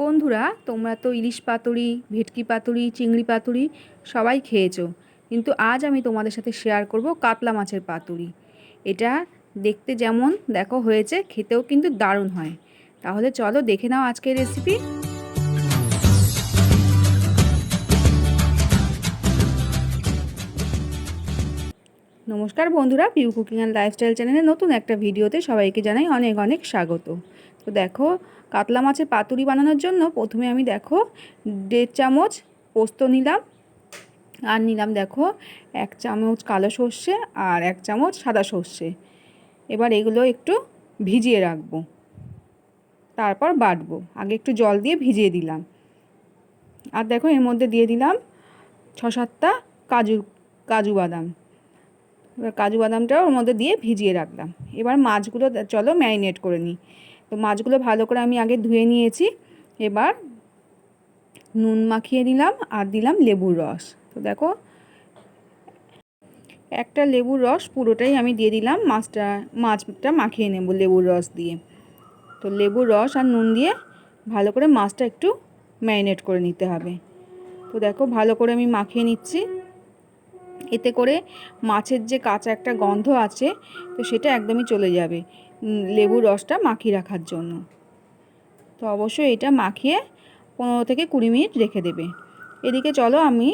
বন্ধুরা, তোমরা তো ইলিশ পাতুরি, ভেটকি পাতুরি, চিংড়ি পাতুরি সবাই খেয়েছো। কিন্তু আজ আমি তোমাদের সাথে শেয়ার করব কাতলা মাছের পাতুরি। এটা দেখতে যেমন দেখো হয়েছে, খেতেও কিন্তু দারুণ হয়। তাহলে চলো দেখে নাও আজকের রেসিপি নমস্কার বন্ধুরা পিউ কুকিং অ্যান্ড লাইফস্টাইল চ্যানেলে নতুন একটা ভিডিওতে সবাইকে জানাই অনেক অনেক স্বাগত। তো দেখো কাতলা মাছের পাতুরি বানানোর জন্য প্রথমে আমি দেখো দেড় চামচ পোস্ত নিলাম। আর নিলাম দেখো এক চামচ কালো সর্ষে আর এক চামচ সাদা সর্ষে। এবার এগুলো একটু ভিজিয়ে রাখব। তারপর বাটবো। আগে একটু জল দিয়ে ভিজিয়ে দিলাম। আর দেখো এর মধ্যে দিয়ে দিলাম ছ সাতটা কাজু কাজু বাদাম। এবার কাজু বাদামটাও ওর মধ্যে দিয়ে ভিজিয়ে রাখলাম। এবার মাছগুলো, চলো ম্যারিনেট করে নিই। তো মাছগুলো ভালো করে আমি আগে ধুয়ে নিয়েছি। এবার নুন মাখিয়ে দিলাম আর দিলাম লেবুর রস। তো দেখো, একটা লেবুর রস পুরোটাই আমি দিয়ে দিলাম, মাছটা মাছটা মাখিয়ে নেব লেবুর রস দিয়ে। তো লেবুর রস আর নুন দিয়ে ভালো করে মাছটা একটু ম্যারিনেট করে নিতে হবে। তো দেখো, ভালো করে আমি মাখিয়ে নিচ্ছি। এতে করে মাছের যে কাঁচা একটা গন্ধ আছে, তো সেটা একদমই চলে যাবে লেবুর রসটা মাখিয়ে রাখার জন্য। তো অবশ্যই এটা মাখিয়ে পনেরো থেকে কুড়ি মিনিট রেখে দেবে। এদিকে চলো আমি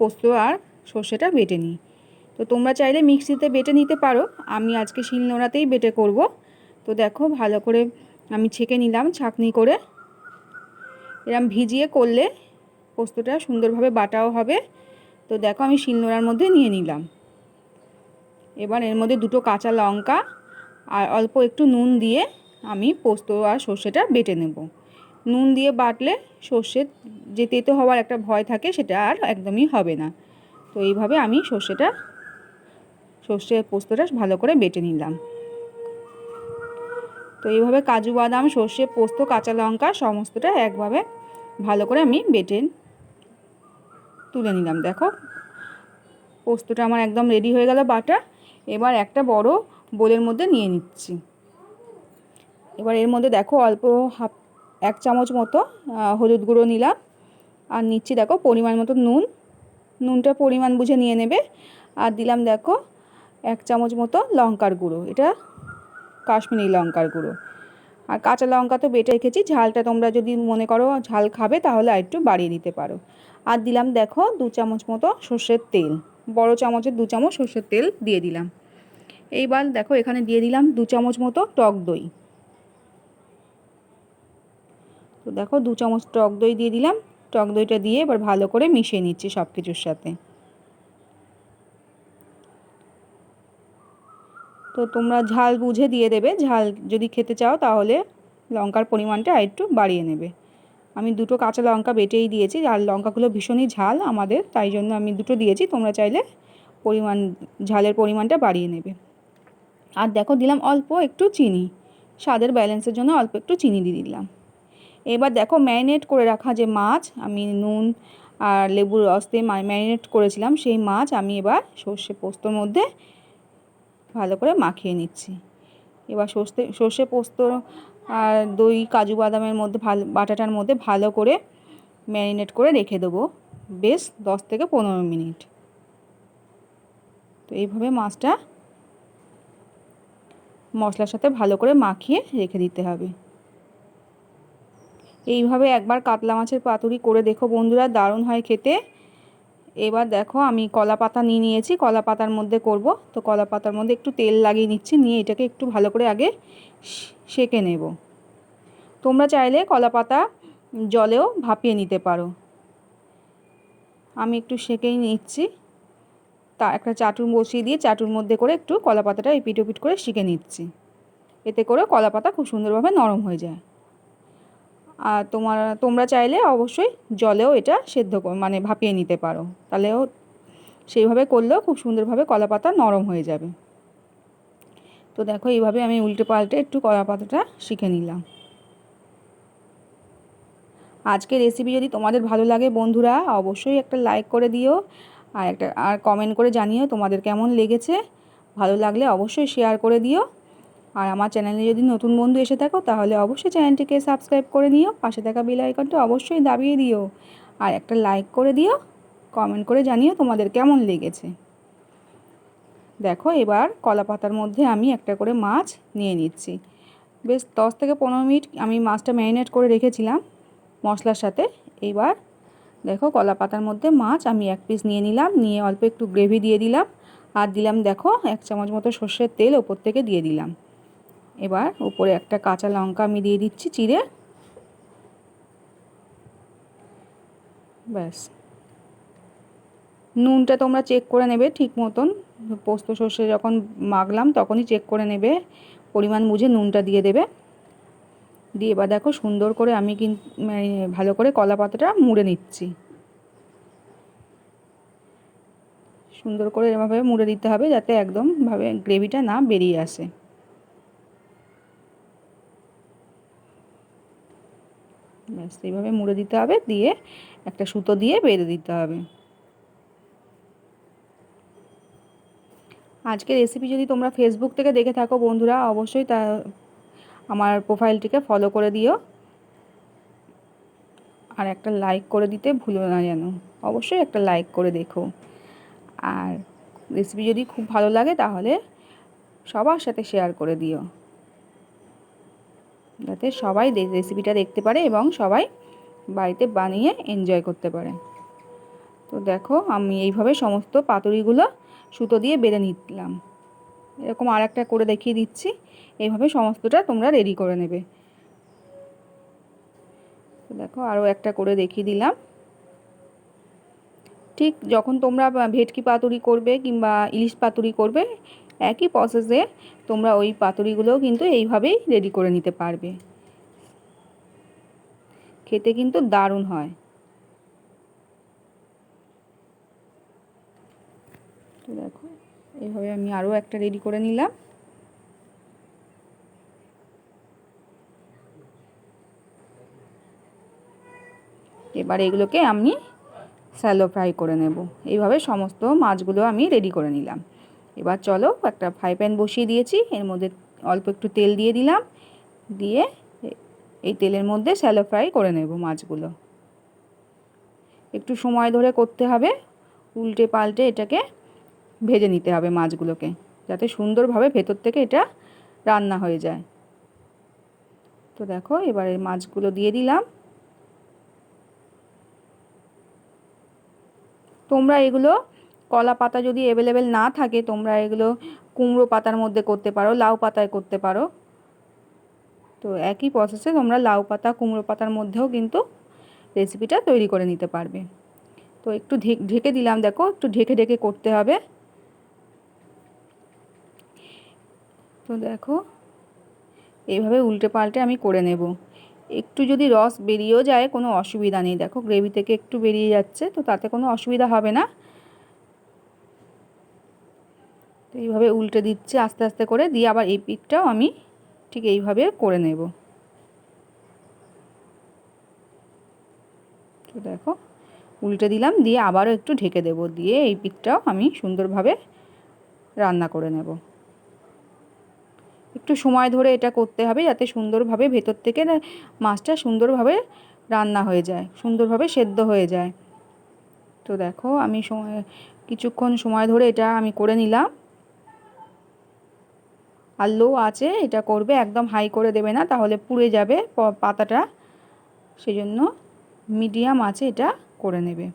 পোস্ত আর সর্ষেটা বেটে নিই। তো তোমরা চাইলে মিক্সিতে বেটে নিতে পারো, আমি আজকে শিলনোড়াতেই বেটে করব। তো দেখো ভালো করে আমি ছেঁকে নিলাম ছাঁকনি করে। এরম ভিজিয়ে করলে পোস্তটা সুন্দরভাবে বাটাও হবে। তো দেখো আমি শিলনোড়ার মধ্যে নিয়ে নিলাম। এবার এর মধ্যে দুটো কাঁচা লঙ্কা আর অল্প একটু নুন দিয়ে আমি পোস্ত আর সর্ষেটা বেটে নেব। নুন দিয়ে বাটলে সর্ষের যে তেতো হওয়ার একটা ভয় থাকে সেটা আর একদমই হবে না। তো এইভাবে আমি সর্ষেটা, সর্ষে পোস্তটা ভালো করে বেটে নিলাম। তো এইভাবে কাজু বাদাম, সর্ষে পোস্ত, কাঁচা লঙ্কা সমস্তটা একভাবে ভালো করে আমি বেটে তুলে নিলাম, দেখো। পোস্তটা আমার একদম রেডি হয়ে গেল বাটা। এবার একটা বড় বোলের মধ্যে নিয়ে নিচ্ছি। এবার এর মধ্যে দেখো অল্প হাফ, এক চামচ মতো হলুদ গুঁড়ো নিলাম। আর নিচ্ছি দেখো পরিমাণ মতো নুন। নুনটা পরিমাণ বুঝে নিয়ে নেবে। আর দিলাম দেখো এক চামচ মতো লঙ্কার গুঁড়ো। এটা কাশ্মীরি লঙ্কার গুঁড়ো। আর কাঁচা লঙ্কা তো বেটে রেখেছি, ঝালটা তোমরা যদি মনে করো ঝাল খাবে তাহলে আর একটু বাড়িয়ে দিতে পারো। আর দিলাম দেখো দু চামচ মতো সর্ষের তেল। বড় চামচের দু চামচ সর্ষের তেল দিয়ে দিলাম। এইবার দেখো এখানে দিয়ে দিলাম দু চামচ মতো টক দই। তো দেখো দু চামচ টক দই দিয়ে দিলাম। টক দইটা দিয়ে এবার ভালো করে মিশিয়ে নিচ্ছি সব কিছুর সাথে। তো তোমরা ঝাল বুঝে দিয়ে দেবে। ঝাল যদি খেতে চাও তাহলে লঙ্কার পরিমাণটা একটু বাড়িয়ে নেবে। আমি দুটো কাঁচা লঙ্কা বেটেই দিয়েছি আর লঙ্কাগুলো ভীষণই ঝাল আমাদের, তাই জন্য আমি দুটো দিয়েছি, তোমরা চাইলে পরিমাণ, ঝালের পরিমাণটা বাড়িয়ে নেবে। আর দেখো দিলাম অল্প একটু চিনি, স্বাদের ব্যালেন্সের জন্য অল্প একটু চিনি দিয়ে দিলাম। এবার দেখো ম্যারিনেট করে রাখা যে মাছ, আমি নুন আর লেবুর রস দিয়ে ম্যারিনেট করেছিলাম, সেই মাছ আমি এবার সর্ষে পোস্তর মধ্যে ভালো করে মাখিয়ে নিচ্ছি। এবার সর্ষে সর্ষে পোস্ত দই, কাজু বাদামের মধ্যে ভালো, বাটাটার মধ্যে ভালো করে ম্যারিনেট করে রেখে দেবো। বেশ দশ থেকে পনেরো মিনিট। তো এইভাবে মাছটা মশলার সাথে ভালো করে মাখিয়ে রেখে দিতে হবে। এইভাবে একবার কাতলা মাছের পাতুরি করে দেখো বন্ধুরা, দারুণ হয় খেতে। এবার দেখো আমি কলা পাতা নিয়ে নিয়েছি, কলা পাতার মধ্যে করব। তো কলা পাতার মধ্যে একটু তেল লাগিয়ে নিচ্ছি, নিয়ে এটাকে একটু ভালো করে আগে সেকে নেব। তোমরা চাইলে কলা পাতা জলেও ভাপিয়ে নিতে পারো। আমি একটু সেকেই নিচ্ছি। তা একটা চাটুর বসিয়ে দিয়ে চাটুর মধ্যে করে একটু কলা পাতাটা এপিট ওপিট করে শিখে নিচ্ছি। এতে করে কলা পাতা খুব সুন্দরভাবে নরম হয়ে যায়। আর তোমার, তোমরা চাইলে অবশ্যই জলেও এটা সেদ্ধ মানে ভাপিয়ে নিতে পারো। তাহলেও সেইভাবে করলেও খুব সুন্দরভাবে কলা পাতা নরম হয়ে যাবে। তো দেখো, এইভাবে আমি উল্টে পাল্টে একটু কলা পাতাটা শিখে নিলাম। আজকের রেসিপি যদি তোমাদের ভালো লাগে বন্ধুরা, অবশ্যই একটা লাইক করে দিও আর একটা, আর কমেন্ট করে জানিও তোমাদের কেমন লেগেছে। ভালো লাগলে অবশ্যই শেয়ার করে দিও। আর আমার চ্যানেলে যদি নতুন বন্ধু এসে থাকো, তাহলে অবশ্যই চ্যানেলটিকে সাবস্ক্রাইব করে নিও। পাশে থাকা বেল আইকনটা অবশ্যই দাবিয়ে দিও। আর একটা লাইক করে দিও কমেন্ট করে জানিও তোমাদের কেমন লেগেছে। দেখো এবার কলা পাতার মধ্যে আমি একটা করে মাছ নিয়ে নিচ্ছি। বেশ দশ থেকে পনেরো মিনিট আমি মাছটা ম্যারিনেট করে রেখেছিলাম মশলার সাথে। এবার দেখো কলা পাতার মধ্যে মাছ আমি এক পিস নিয়ে নিলাম, নিয়ে অল্প একটু গ্রেভি দিয়ে দিলাম আর দিলাম দেখো এক চামচ মতো সর্ষের তেল ওপর থেকে দিয়ে দিলাম। এবার উপরে একটা কাঁচা লঙ্কা আমি দিয়ে দিচ্ছি চিড়ে। ব্যাস। নুনটা তোমরা চেক করে নেবে ঠিক মতন। পোস্ত সর্ষে যখন মাখলাম তখনই চেক করে নেবে। পরিমাণ বুঝে নুনটা দিয়ে দেবে। দিয়ে এবার দেখো সুন্দর করে আমি কিন্তু ভালো করে কলা পাতাটা মুড়ে নিচ্ছি। সুন্দর করে এভাবে মুড়ে দিতে হবে যাতে একদমভাবে গ্রেভিটা না বেরিয়ে আসে। ব্যাস, এইভাবে মুড়ে দিতে হবে। দিয়ে একটা সুতো দিয়ে বেঁধে দিতে হবে। আজকের রেসিপি যদি তোমরা ফেসবুক থেকে দেখে থাকো বন্ধুরা, অবশ্যই তা আমার প্রোফাইলটিকে ফলো করে দিও। আর একটা লাইক করে দিতে ভুলো না যেন। অবশ্যই একটা লাইক করে দেখো। আর রেসিপি যদি খুব ভালো লাগে তাহলে সবার সাথে শেয়ার করে দিও। যাতে সবাই রেসিপিটা দেখতে পারে এবং সবাই বাড়িতে বানিয়ে এনজয় করতে পারে। তো দেখো, আমি এইভাবে সমস্ত পাতুরিগুলো সুতো দিয়ে বেঁধে নিলাম। এরকম আর একটা করে দেখিয়ে দিচ্ছি। এইভাবে সমস্তটা তোমরা রেডি করে নেবে। দেখো, আরও একটা করে দেখিয়ে দিলাম। ঠিক যখন তোমরা ভেটকি পাতুরি করবে কিংবা ইলিশ পাতুরি করবে, একই প্রসেসে তোমরা ওই পাতুরিগুলোও কিন্তু এইভাবেই রেডি করে নিতে পারবে। খেতে কিন্তু দারুণ হয়। তো দেখো এইভাবে আমি আরও একটা রেডি করে নিলাম। এবার এগুলোকে আমি স্যালো ফ্রাই করে নেব। এইভাবে সমস্ত মাছগুলো আমি রেডি করে নিলাম। এবার চলো একটা ফ্রাই প্যান বসিয়ে দিয়েছি। এর মধ্যে অল্প একটু তেল দিয়ে দিলাম। দিয়ে এই তেলের মধ্যে স্যালো ফ্রাই করে নেব মাছগুলো। একটু সময় ধরে করতে হবে। উল্টে পাল্টে এটাকে ভেজে নিতে হবে মাছগুলোকে, যাতে সুন্দরভাবে ভেতর থেকে এটা রান্না হয়ে যায়। তো দেখো, এবারে মাছগুলো দিয়ে দিলাম। তোমরা এগুলো কলা পাতা যদি অ্যাভেলেবেল না থাকে, তোমরা এগুলো কুমড়ো পাতার মধ্যে করতে পারো, লাউ পাতায় করতে পারো। তো একই প্রসেসে তোমরা লাউ পাতা, কুমড়ো পাতার মধ্যেও কিন্তু রেসিপিটা তৈরি করে নিতে পারবে। তো একটু ঢেকে দিলাম, দেখো, একটু ঢেকে ঢেকে করতে হবে। তো দেখো, এইভাবে উল্টে পাল্টে আমি করে নেব। একটু যদি রস বেরিয়েও যায়, কোনো অসুবিধা নেই। দেখো গ্রেভি থেকে একটু বেরিয়ে যাচ্ছে, তো তাতে কোনো অসুবিধা হবে না। তো এইভাবে উল্টে দিচ্ছে, আস্তে আস্তে করে। দিয়ে আবার এই পিঠটাও আমি ঠিক এইভাবে করে নেব। তো দেখো, উল্টে দিলাম, দিয়ে আবারও একটু ঢেকে দেব। দিয়ে এই পিঠটাও আমি সুন্দরভাবে রান্না করে নেব। একটু সময় ধরে এটা করতে হবে যাতে সুন্দরভাবে ভেতর থেকে মাছটা সুন্দরভাবে রান্না হয়ে যায়, সুন্দরভাবে সেদ্ধ হয়ে যায়। তো দেখো আমি সময় কিছুক্ষণ সময় ধরে এটা আমি করে নিলাম। আর লো আছে, এটা করবে, একদম হাই করে দেবে না, তাহলে পুড়ে যাবে পাতাটা। সেজন্য মিডিয়াম আছে এটা করে নেবে।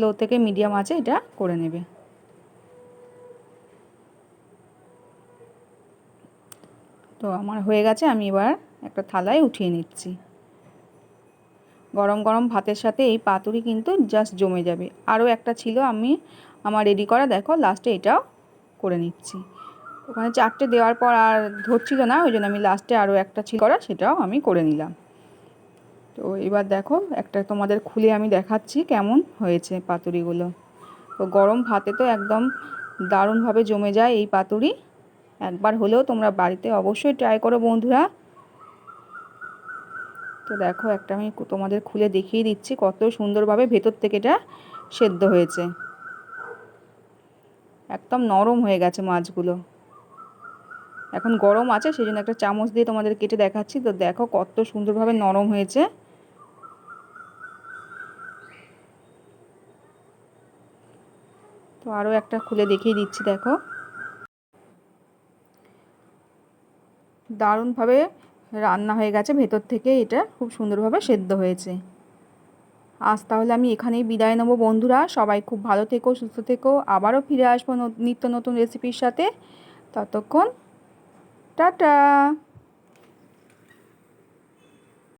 লো থেকে মিডিয়াম আছে এটা করে নেবে। তো আমার হয়ে গেছে, আমি এবার একটা থালায় উঠিয়ে নিচ্ছি। গরম গরম ভাতের সাথে এই পাতুরি কিন্তু জাস্ট জমে যাবে। আরও একটা ছিল আমি আমার রেডি করা, দেখো লাস্টে এটাও করে নিচ্ছি। ওখানে চারটে দেওয়ার পর আর ধরছিল না, ওই জন্য আমি লাস্টে আরও একটা ছিল করা, সেটাও আমি করে নিলাম। তো এবার দেখো, একটা তোমাদের খুলে আমি দেখাচ্ছি কেমন হয়েছে পাতুরিগুলো। তো গরম ভাতে তো একদম দারুণভাবে জমে যায় এই পাতুরি। একবার হলেও তোমরা বাড়িতে অবশ্যই ট্রাই করো বন্ধুরা। তো দেখো একটা আমি তোমাদের খুলে দেখিয়ে দিচ্ছি কত সুন্দরভাবে ভেতর থেকে এটা সেদ্ধ হয়েছে। একদম নরম হয়ে গেছে মাছগুলো। এখন গরম আছে সেই জন্য একটা চামচ দিয়ে তোমাদের কেটে দেখাচ্ছি। তো দেখো কত সুন্দরভাবে নরম হয়েছে। তো আরও একটা খুলে দেখিয়ে দিচ্ছি, দেখো। দারুণভাবে রান্না হয়ে গেছে। ভেতর থেকে এটা খুব সুন্দরভাবে সেদ্ধ হয়েছে। আজ তাহলে আমি এখানেই বিদায় নেব বন্ধুরা। সবাই খুব ভালো থেকো, সুস্থ থেকো। আবারও ফিরে আসব নিত্য নতুন রেসিপির সাথে। ততক্ষণ, টাটা!